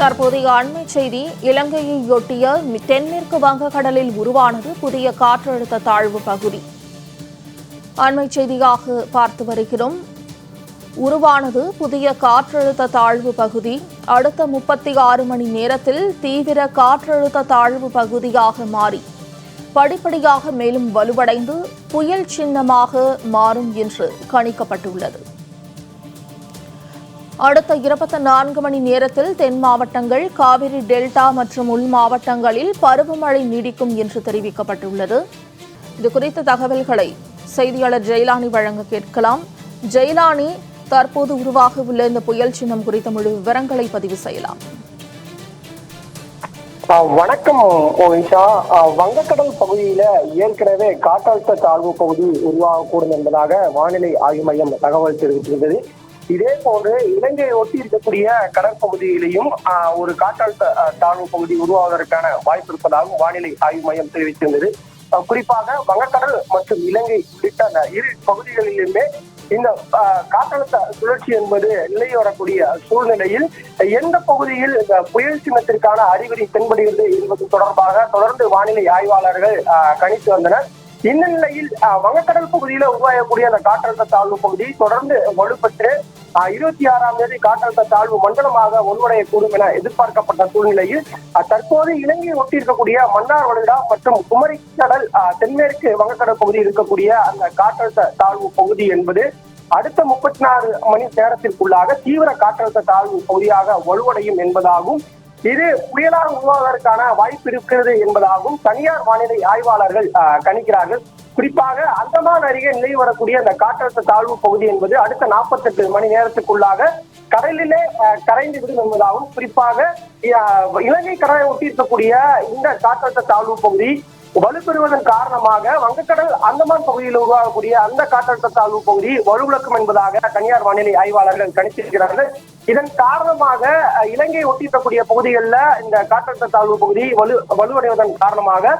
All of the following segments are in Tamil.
தற்போதைய அண்மை செய்தி இலங்கையையொட்டிய தென்மேற்கு வங்கக்கடலில் உருவானது புதிய காற்றழுத்த தாழ்வு பகுதி. அண்மை செய்தியாக பார்த்து வருகிறோம். உருவானது புதிய காற்றழுத்த தாழ்வு பகுதி. அடுத்த முப்பத்தி ஆறு மணி நேரத்தில் தீவிர காற்றழுத்த தாழ்வு பகுதியாக மாறி படிப்படியாக மேலும் வலுவடைந்து புயல் சின்னமாக மாறும் என்று கணிக்கப்பட்டுள்ளது. அடுத்த இருபத்தி நான்கு மணி நேரத்தில் தென் மாவட்டங்கள் காவிரி டெல்டா மற்றும் உள் மாவட்டங்களில் பருவமழை நீடிக்கும் என்று தெரிவிக்கப்பட்டுள்ளது. இது குறித்த தகவல்களை செய்தியாளர் ஜெயலானி வழங்க கேட்கலாம். ஜெயலானி தற்போது உருவாக உள்ள இந்த புயல் சின்னம் குறித்த முழு விவரங்களை பதிவு செய்யலாம். வணக்கம் ஓவிஷா வங்கக்கடல் பகுதியில ஏற்கனவே காற்றழுத்த தாழ்வு பகுதி உருவாகக்கூடும் என்பதாக வானிலை ஆய்வு மையம் தகவல் தெரிவித்திருந்தது. இதே போன்று இலங்கையை ஒட்டி இருக்கக்கூடிய கடற்பகுதியிலையும் ஒரு காற்றழுத்த தாழ்வு பகுதி உருவாவதற்கான வாய்ப்பு இருப்பதாகவும் வானிலை ஆய்வு மையம் தெரிவித்திருந்தது. குறிப்பாக வங்கக்கடல் மற்றும் இலங்கை உள்ளிட்ட அந்த இரு பகுதிகளிலுமே இந்த காற்றழுத்த சுழற்சி என்பது நிலை வரக்கூடிய சூழ்நிலையில் எந்த பகுதியில் இந்த புயல் சின்னத்திற்கான அறிகுறி தென்படுகிறது என்பது தொடர்பாக தொடர்ந்து வானிலை ஆய்வாளர்கள் கணித்து வந்தனர். இந்த நிலையில் வங்கக்கடல் பகுதியில உருவாகக்கூடிய அந்த காற்றழுத்த தாழ்வு பகுதி தொடர்ந்து வலுப்பெற்று இருபத்தி ஆறாம் தேதி காற்றழுத்த தாழ்வு மண்டலமாக உருவடையக்கூடும் என எதிர்பார்க்கப்பட்ட சூழ்நிலையில் தற்போது இலங்கையை ஒட்டி இருக்கக்கூடிய மன்னார் வளைகுடா மற்றும் குமரி கடல் தென்மேற்கு வங்கக்கடல் பகுதியில் இருக்கக்கூடிய அந்த காற்றழுத்த தாழ்வு பகுதி என்பது அடுத்த முப்பத்தி நாலு மணி நேரத்திற்குள்ளாக தீவிர காற்றழுத்த தாழ்வு பகுதியாக வலுவடையும் என்பதாகவும் இது புயலாக உருவாவதற்கான வாய்ப்பு இருக்கிறது என்பதாகவும் தனியார் வானிலை ஆய்வாளர்கள் கணிக்கிறார்கள். குறிப்பாக அந்தமான் அருகே நிலை வரக்கூடிய அந்த காற்றழுத்த தாழ்வு பகுதி என்பது அடுத்த 48 மணி நேரத்துக்குள்ளாக கடலிலே கரைந்து விடும் என்பதாகவும் குறிப்பாக இலங்கை கடலை ஒட்டி இருக்கக்கூடிய இந்த காற்றழுத்த தாழ்வு பகுதி வலுப்பெறுவதன் காரணமாக வங்கக்கடல் அந்தமான் பகுதியில் உருவாகக்கூடிய அந்த காற்றழுத்த தாழ்வு பகுதி வலுவிழக்கும் என்பதாக தனியார் வானிலை ஆய்வாளர்கள் கணித்திருக்கிறார்கள். இதன் காரணமாக இலங்கை ஒட்டியிருக்கக்கூடிய பகுதிகளில் இந்த காற்றழுத்த தாழ்வு பகுதி வலு வலுவடைவதன் காரணமாக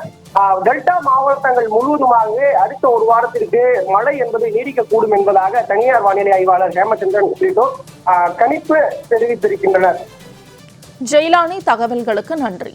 டெல்டா மாவட்டங்கள் முழுவதுமாக அடுத்த ஒரு வாரத்திற்கு மழை என்பது நீடிக்கக்கூடும் என்பதாக தனியார் வானிலை ஆய்வாளர் ஹேமச்சந்திரன் உள்ளிட்டோர் கணிப்பு தெரிவித்திருக்கின்றனர். ஜெயிலானி தகவல்களுக்கு நன்றி.